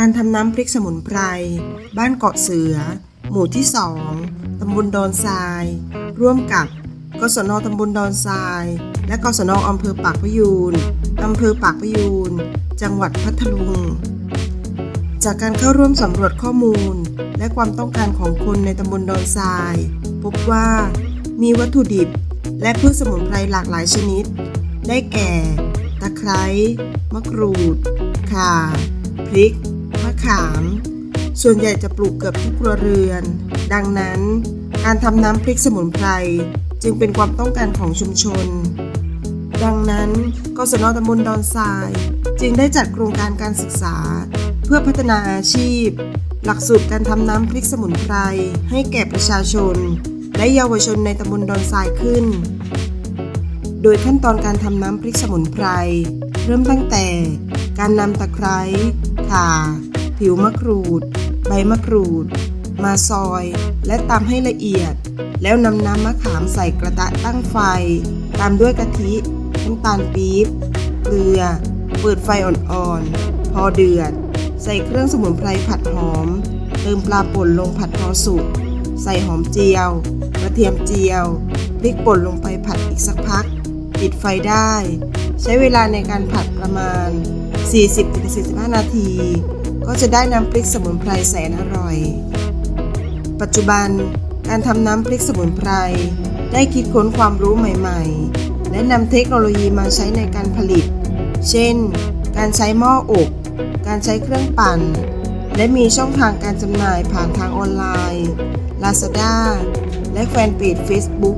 การทำน้ำพริกสมุนไพร บ้านเกาะเสือ หมู่ที่2ตำบลดอนทราย ร่วมกับกศนตำบลดอนทราย และกศนอำเภอปากพยูนอำเภอปากพยูนจังหวัดพัทลุง จากการเข้าร่วมสำรวจข้อมูล และความต้องการของคนในตำบลดอนทราย พบว่ามีวัตถุดิบและพืชสมุนไพรหลากหลายชนิด ได้แก่ ตะไคร้ มะกรูด ข่า พริก ขาม ส่วนใหญ่จะปลูกเกือบทุกครัวเรือน ดังนั้น การทำน้ำพริกสมุนไพรจึงเป็นความต้องการของชุมชน ดังนั้นกศนตำบลดอนทราย จึงได้จัดโครงการการศึกษา เพื่อพัฒนาอาชีพ หลักสูตรการทำน้ำพริกสมุนไพรให้แก่ประชาชน และเยาวชนในตำบลดอนทรายขึ้น โดยขั้นตอนการทำน้ำพริกสมุนไพรเริ่มตั้งแต่การนำตะไคร้ข่า ผิวมะกรูด ใบมะกรูด มาซอย และตำให้ละเอียด แล้วนำน้ำมะขามใส่กระทะตั้งไฟ ตามด้วยกะทิน้ำตาลปี๊บเกลือ เปิดไฟอ่อนๆ พอเดือด ใส่เครื่องสมุนไพรผัดหอม เติมปลาป่นลงผัดพอสุก ใส่หอมเจียว กระเทียมเจียว พริกป่นลงไปผัดอีกสักพัก ปิดไฟได้ ใช้เวลาในการผัดประมาณ 40-45 นาที ก็จะได้น้ำพริกสมุนไพรแสนอร่อย ปัจจุบันการทำน้ำพริกสมุนไพรได้คิดค้นความรู้ใหม่ๆ และนำเทคโนโลยีมาใช้ในการผลิต เช่น การใช้หม้ออบ การใช้เครื่องปั่น และมีช่องทางการจำหน่ายผ่านทางออนไลน์ Lazada และแฟนเพจ Facebook